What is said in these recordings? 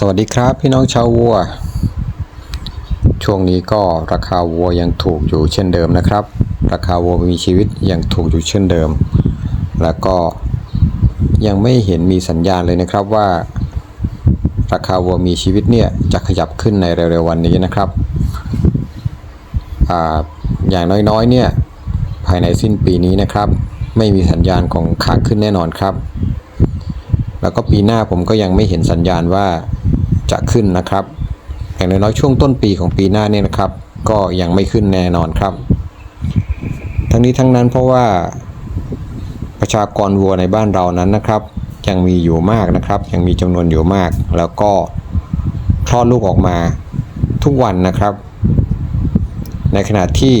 สวัสดีครับพี่น้องชาววัว ช่วงนี้ก็ราคาวัวยังถูกอยู่เช่นเดิมนะครับ ราคาวัวมีชีวิตยังถูกอยู่เช่นเดิม แล้วก็ยังไม่เห็นมีสัญญาณเลยนะครับว่า ราคาวัวมีชีวิตเนี่ยจะขยับขึ้นในเร็วๆวันนี้นะครับออย่างน้อยๆเนี่ยภายในสิ้นปีนี้นะครับ ไม่มีสัญญาณของขาขึ้นแน่นอนครับแล้วก็ปีหน้าผมก็ยังไม่เห็นสัญญาณว่า จะขึ้นนะครับ อย่างน้อยๆช่วงต้นปีของปีหน้าเนี่ยนะครับ ก็ยังไม่ขึ้นแน่นอนครับ ทั้งนี้ทั้งนั้นเพราะว่าประชากรวัวในบ้านเรานั้นนะครับ ยังมีอยู่มากนะครับ ยังมีจำนวนอยู่มาก แล้วก็คลอดลูกออกมาทุกวันนะครับ ในขณะที่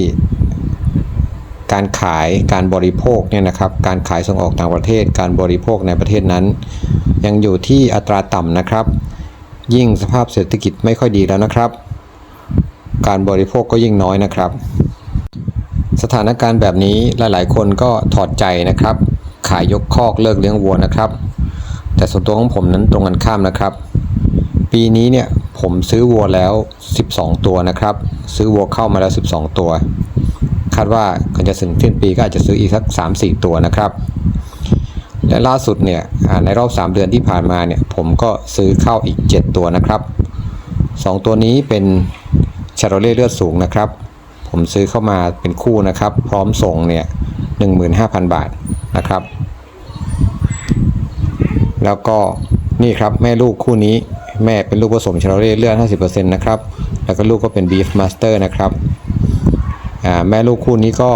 การขายการบริโภคเนี่ยนะครับ การขายส่งออกต่างประเทศ การบริโภคในประเทศนั้น ยังอยู่ที่อัตราต่ำนะครับ ยิ่งสภาพเศรษฐกิจไม่ค่อยดีแล้วนะครับ การบริโภคก็ยิ่งน้อยนะครับ สถานการณ์แบบนี้หลายๆ คนก็ถอดใจนะครับ ขายยกคอกเลิกเลี้ยงวัวนะครับ แต่ส่วนตัวของผมนั้นตรงกันข้ามนะครับ ปีนี้เนี่ยผมซื้อวัวแล้ว 12 ตัวนะครับ ซื้อวัวเข้ามาแล้ว 12 ตัว คาดว่าก่อนจะถึงสิ้นปีก็อาจจะซื้ออีกสัก 3-4 ตัวนะครับ และล่าสุดเนี่ยในรอบ 3 เดือนที่ผ่านมาเนี่ยผมก็ซื้อเข้าอีก 7 ตัวนะครับ 2 ตัวนี้เป็นชาโรเล่เลือดสูงนะครับ ผมซื้อเข้ามาเป็นคู่นะครับ พร้อมส่งเนี่ย15,000 บาทนะครับ แล้วก็นี่ครับแม่ลูกคู่นี้แม่เป็นลูกผสมชาโรเล่เลือด 50%นะครับ แล้วก็ลูกก็เป็นบีฟมาสเตอร์นะครับแม่ลูกคู่นี้ก็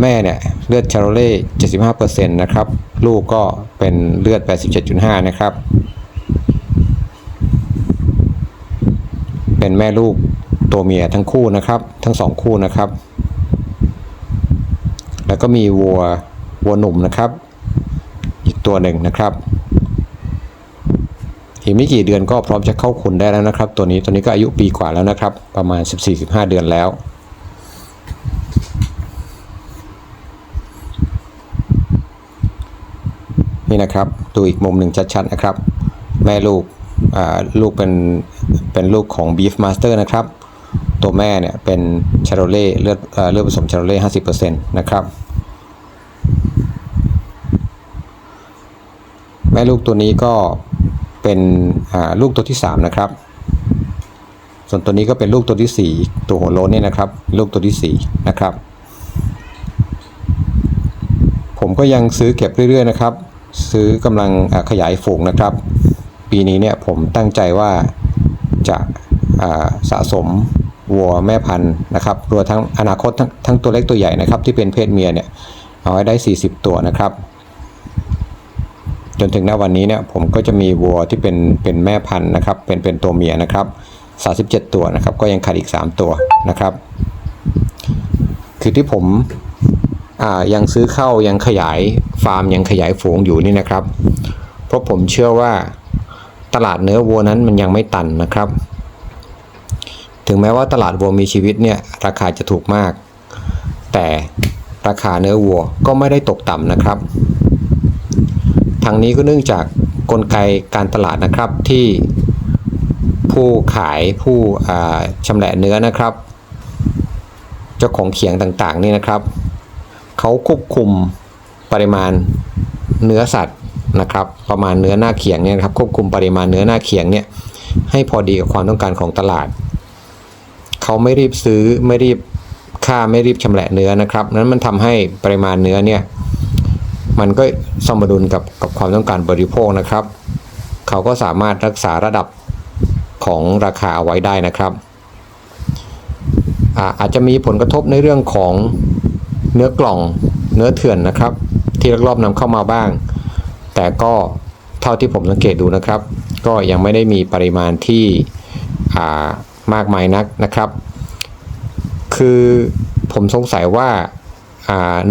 แม่เนี่ยเลือดชาโรเล่75%นะครับ ลูกก็เป็นเลือด 87.5 นะครับ เป็นแม่ลูกตัวเมียทั้งคู่นะครับ ทั้งสองคู่นะครับ แล้วก็มีวัววัวหนุ่มนะครับ อีกตัวหนึ่งนะครับอีกไม่กี่เดือนก็พร้อมจะเข้าคุณได้แล้วนะครับ ตัวนี้ตัวนี้ก็อายุปีกว่าแล้วนะครับ ประมาณ 14-15 เดือนแล้ว นี่นะครับดูอีกมุมหนึ่งชัดๆนะครับ แม่ลูกลูกเป็นเป็นลูกของ Beef Master นะครับ ตัวแม่เนี่ยเป็นชาโรเล่เลือดเอ่เลือดผสมชาโรเล่ห้าสิบเปอร์เซ็นต์นะครับ แม่ลูกตัวนี้ก็เป็นลูกตัวที่สามนะครับ ส่วนตัวนี้ก็เป็นลูกตัวที่สี่ตัวหัวโลนเนี่ยนะครับ ลูกตัวที่สี่นะครับ ผมก็ยังซื้อเก็บเรื่อยๆนะครับ ซื้อกำลังขยายฝูงนะครับ ปีนี้เนี่ยผมตั้งใจว่าจะาสะสมวัวแม่พันธุ์นะครับรวมทั้งอนาคตทั้งทั้งตัวเล็กตัวใหญ่นะครับ ที่เป็นเพศเมียเนี่ยเอาไว้ได้ 40 ตัวนะครับ จนถึงณวันนี้เนี่ยผมก็จะมีวัวที่เป็นเป็นแม่พันธุ์นะครับ เป็นเป็นตัวเมียนะครับ 37 ตัวนะครับ ก็ยังขาดอีก 3 ตัวนะครับ คือที่ผม ยังซื้อเข้ายังขยายฟาร์มยังขยายฝูงอยู่นี่นะครับ เพราะผมเชื่อว่าตลาดเนื้อวัวนั้นมันยังไม่ตันนะครับ ถึงแม้ว่าตลาดวัวมีชีวิตเนี่ยราคาจะถูกมาก แต่ราคาเนื้อวัวก็ไม่ได้ตกต่ำนะครับ ทางนี้ก็เนื่องจากกลไกการตลาดนะครับที่ผู้ขายผู้ชำแหละเนื้อนะครับ เจ้าของเขียงต่างๆนี่นะครับ เขาควบคุมปริมาณเนื้อสัตว์นะครับ ประมาณเนื้อหน้าเขียงเนี่ยครับควบคุมปริมาณเนื้อหน้าเขียงเนี่ยให้พอดีกับความต้องการของตลาด เขาไม่รีบซื้อไม่รีบค่าไม่รีบชำแหละเนื้อนะครับ นั้นมันทำให้ปริมาณเนื้อเนี่ยมันก็สมดุลกับกับความต้องการบริโภคนะครับ เขาก็สามารถรักษาระดับของราคาเอาไว้ได้นะครับออาจจะมีผลกระทบในเรื่องของ เนื้อกล่องเนื้อเถื่อนนะครับ ที่ลักลอบนำเข้ามาบ้าง แต่ก็เท่าที่ผมสังเกตดูนะครับ ก็ยังไม่ได้มีปริมาณที่มากมายนักนะครับ คือผมสงสัยว่า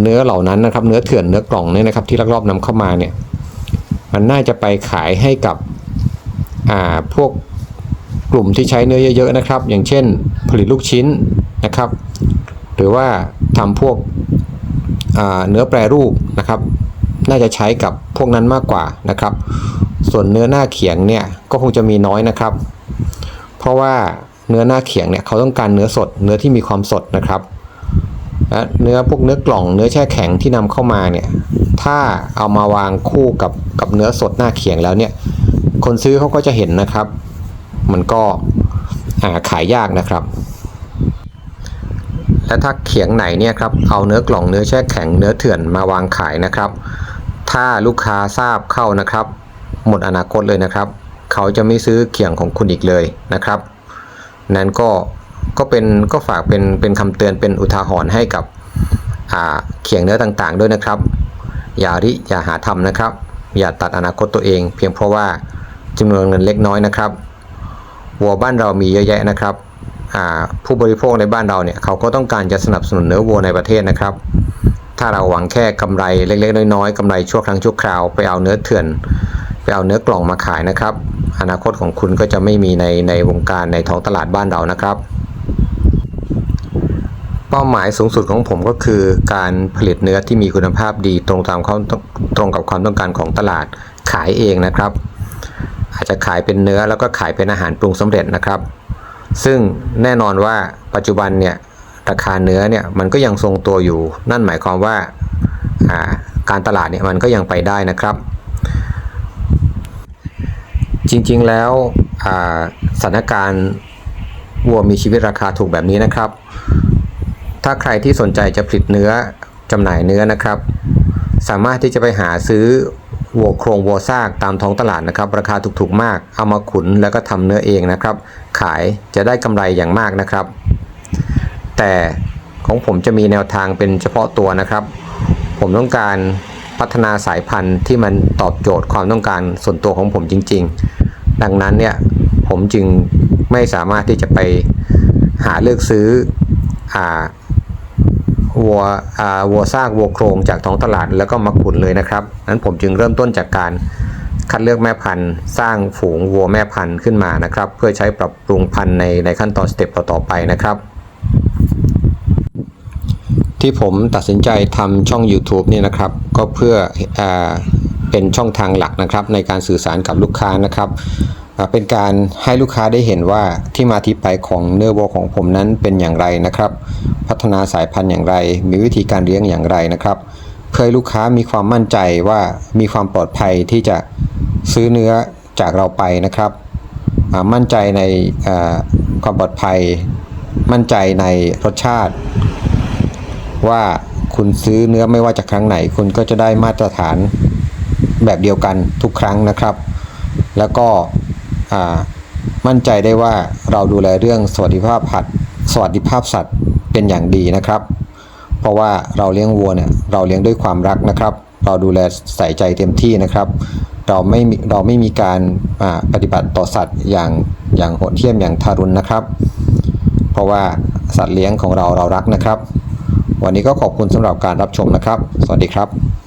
เนื้อเหล่านั้นนะครับ เนื้อเถื่อนเนื้อกล่องเนี่ยนะครับ ที่ลักลอบนำเข้ามาเนี่ยมันน่าจะไปขายให้กับพวกกลุ่มที่ใช้เนื้อเยอะๆนะครับ อย่างเช่น ผลิตลูกชิ้นนะครับ หรือว่าทำพวก เนื้อแปรรูปนะครับ น่าจะใช้กับพวกนั้นมากกว่านะครับ ส่วนเนื้อหน้าเขียงเนี่ยก็คงจะมีน้อยนะครับ เพราะว่าเนื้อหน้าเขียงเนี่ยเขาต้องการเนื้อสด เนื้อที่มีความสดนะครับและเนื้อพวกเนื้อกล่องเนื้อแช่แข็งที่นำเข้ามาเนี่ยถ้าเอามาวางคู่กับกับเนื้อสดหน้าเขียงแล้วเนี่ยคนซื้อเขาก็จะเห็นนะครับ มันก็หาขายยากนะครับ และถ้าเขียงไหนเนี่ยครับเอาเนื้อกล่องเนื้อแช่แข็งเนื้อเถื่อนมาวางขายนะครับ ถ้าลูกค้าทราบเข้านะครับ หมดอนาคตเลยนะครับ เขาจะไม่ซื้อเขียงของคุณอีกเลยนะครับ นั้นก็ก็เป็นก็ฝากเป็นเป็นคำเตือนเป็นอุทาหรณ์ให้กับเขียงเนื้อต่างๆ ด้วยนะครับ อย่าริอย่าหาทำนะครับ อย่าตัดอนาคตตัวเอง เพียงเพราะว่าจำนวนเงินเล็กน้อยนะครับวัวบ้านเรามีเยอะแยะนะครับ ผู้บริโภคในบ้านเราเนี่ยเขาก็ต้องการจะสนับสนุนเนื้อวัวในประเทศนะครับ ถ้าเราหวังแค่กำไรเล็กๆ น้อยๆกำไรชั่วครั้งชั่วคราวไปเอาเนื้อเถื่อน ไปเอาเนื้อกล่องมาขายนะครับ อนาคตของคุณก็จะไม่มีในในวงการในท้องตลาดบ้านเรานะครับ เป้าหมายสูงสุดของผมก็คือการผลิตเนื้อที่มีคุณภาพดีตรงตามความตรงกับความต้องการของตลาดขายเองนะครับ อาจจะขายเป็นเนื้อแล้วก็ขายเป็นอาหารปรุงสำเร็จนะครับ ซึ่งแน่นอนว่าปัจจุบันเนี่ยราคาเนื้อเนี่ยมันก็ยังทรงตัวอยู่ นั่นหมายความว่าการตลาดเนี่ยมันก็ยังไปได้นะครับ จริงๆแล้วสถานการณ์วัวมีชีวิตราคาถูกแบบนี้นะครับ ถ้าใครที่สนใจจะผลิตเนื้อจำหน่ายเนื้อนะครับ สามารถที่จะไปหาซื้อ วัวโครงวัวซากตามท้องตลาดนะครับ ราคาถูกๆมาก เอามาขุนแล้วก็ทำเนื้อเองนะครับ ขายจะได้กำไรอย่างมากนะครับ แต่ของผมจะมีแนวทางเป็นเฉพาะตัวนะครับ ผมต้องการพัฒนาสายพันธุ์ที่มันตอบโจทย์ความต้องการส่วนตัวของผมจริง ๆ ดังนั้นเนี่ยผมจึงไม่สามารถที่จะไปหาเลือกซื้ออ่า วัวอ่าวัวซากวัวโครงจากท้องตลาดแล้วก็มาขุนเลยนะครับนั้นผมจึงเริ่มต้นจากการคัดเลือกแม่พันธุ์ สร้างฝูงวัวแม่พันธุ์ขึ้นมานะครับ เพื่อใช้ปรับปรุงพันธุ์ในในขั้นตอนสเต็ปต่อๆไปนะครับ ที่ผมตัดสินใจทำช่อง YouTube เนี่ยนะครับ ก็เพื่ออาเป็นช่องทางหลักนะครับ ในการสื่อสารกับลูกค้านะครับเป็นการให้ลูกค้าได้เห็นว่าที่มาที่ไปของเนื้อวัวของผมนั้นเป็นอย่างไรนะครับ พัฒนาสายพันธุ์อย่างไร มีวิธีการเลี้ยงอย่างไรนะครับ เพื่อให้ลูกค้ามีความมั่นใจว่ามีความปลอดภัยที่จะซื้อเนื้อจากเราไปนะครับมั่นใจในความปลอดภัย มั่นใจในรสชาติ ว่าคุณซื้อเนื้อไม่ว่าจากครั้งไหน คุณก็จะได้มาตรฐานแบบเดียวกันทุกครั้งนะครับ แล้วก็มั่นใจได้ว่าเราดูแลเรื่องสวัสดิภาพผัดสวัสดิภาพสัตว์ เป็นอย่างดีนะครับ เพราะว่าเราเลี้ยงวัวเนี่ยเราเลี้ยงด้วยความรักนะครับ เราดูแลใส่ใจเต็มที่นะครับ เราไม่เราไม่มีการปฏิบัติต่อสัตว์อย่างอย่างโหดเหี้ยมอย่างทารุณนะครับ เพราะว่าสัตว์เลี้ยงของเราเรารักนะครับ วันนี้ก็ขอบคุณสำหรับการรับชมนะครับ สวัสดีครับ